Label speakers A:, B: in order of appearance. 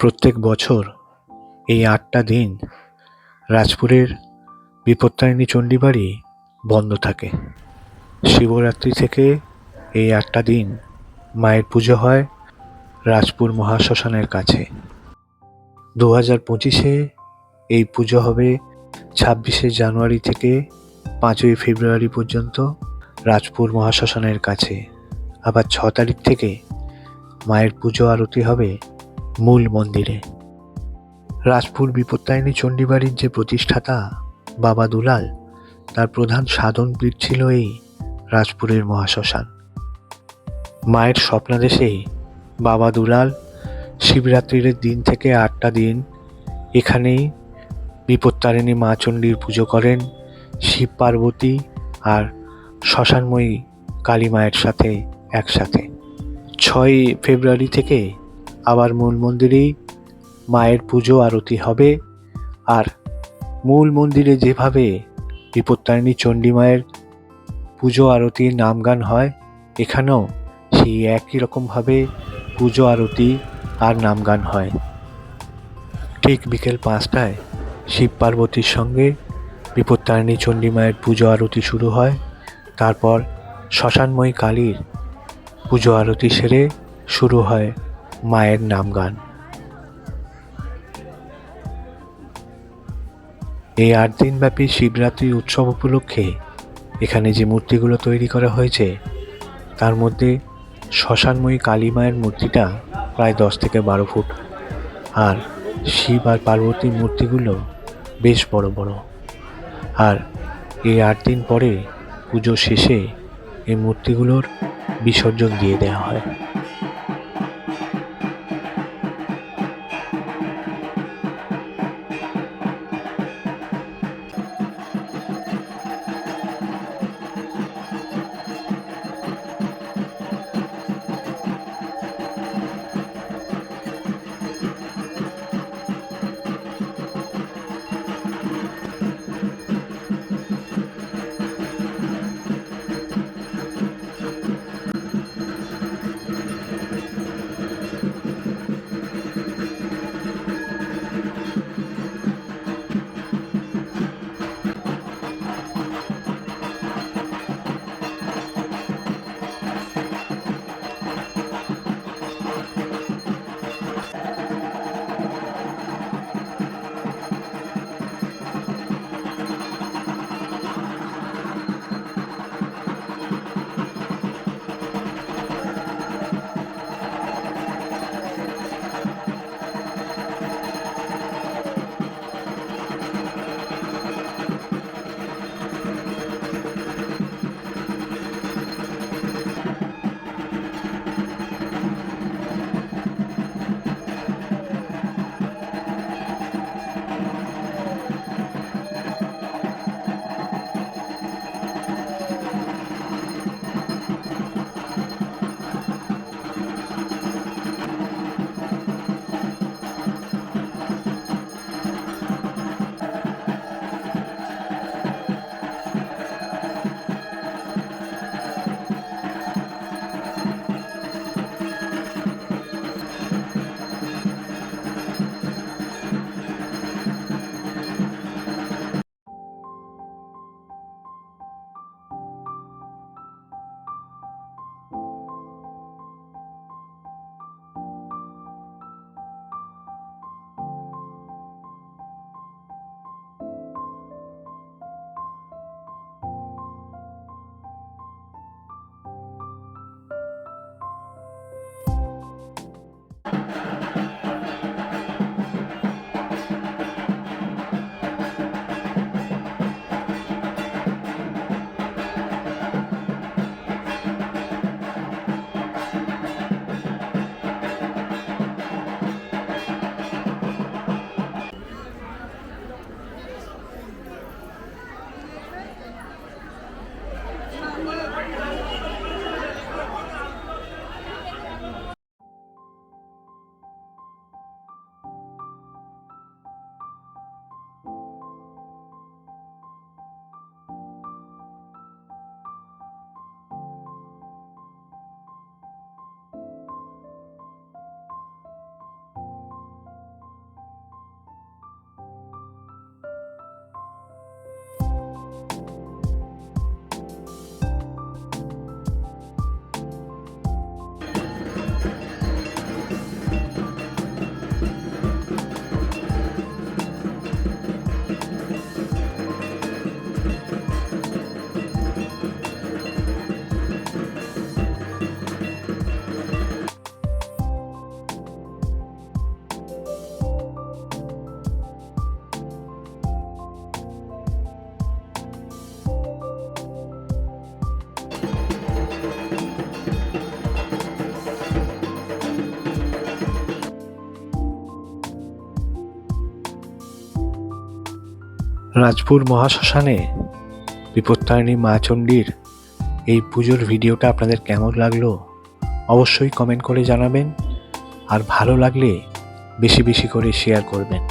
A: প্রত্যেক বছর এই আটটা দিন রাজপুরের বিপত্তারিণী চণ্ডীবাড়ি বন্ধ থাকে। শিবরাত্রি থেকে এই আটটা দিন মায়ের পুজো হয় রাজপুর মহাশ্মশানের কাছে। দু হাজার পঁচিশে এই পুজো হবে ছাব্বিশে জানুয়ারি থেকে পাঁচই ফেব্রুয়ারি পর্যন্ত রাজপুর মহাশ্মশানের কাছে। আবার ছ তারিখ থেকে মায়ের পুজো আরতি হবে মূল মন্দিরে। রাজপুর বিপত্তারিণী চণ্ডীবাড়ির যে প্রতিষ্ঠাতা বাবা দুলাল, তার প্রধান সাধন পীঠ ছিল এই রাজপুরের মহাশ্মশান। মায়ের স্বপ্নাদেশেই বাবা দুলাল শিবরাত্রির দিন থেকে আটটা দিন এখানেই বিপত্তারিণী মা চণ্ডীর পুজো করেন শিব পার্বতী আর শ্মশানময়ী কালী মায়ের সাথে একসাথে। ছয় ফেব্রুয়ারি থেকে আবার মূল মন্দিরেই মায়ের পুজো, আরতি হবে। আর মূল মন্দিরে যেভাবে বিপত্তারিণী চণ্ডী মায়ের পুজো আরতির নামগান হয়, এখানেও সেই একই রকমভাবে পুজো, আরতি আর নামগান হয়। ঠিক বিকেল পাঁচটায় শিব পার্বতীর সঙ্গে বিপত্তারিণী চণ্ডী মায়ের পুজো, আরতি শুরু হয়। তারপর শ্মশানময়ী কালীর পুজো, আরতি সেরে শুরু হয়। মায়ের নাম গান। এই আট দিনব্যাপী শিবরাত্রি উৎসব উপলক্ষে এখানে যে মূর্তিগুলো তৈরি করা হয়েছে, তার মধ্যে শ্মশানময়ী কালী মায়ের মূর্তিটা প্রায় দশ থেকে বারো ফুট। আর শিব আর পার্বতীর মূর্তিগুলো বেশ বড় বড়। আর এই আট দিন পরে পুজো শেষে এই মূর্তিগুলোর বিসর্জন দিয়ে দেওয়া হয়। রাজপুর মহাশ্মশানে বিপত্তারিণী মা চণ্ডীর এই পুজোর ভিডিওটা আপনাদের কেমন লাগল অবশ্যই কমেন্ট করে জানাবেন আর ভালো লাগলে বেশি বেশি করে শেয়ার করবেন।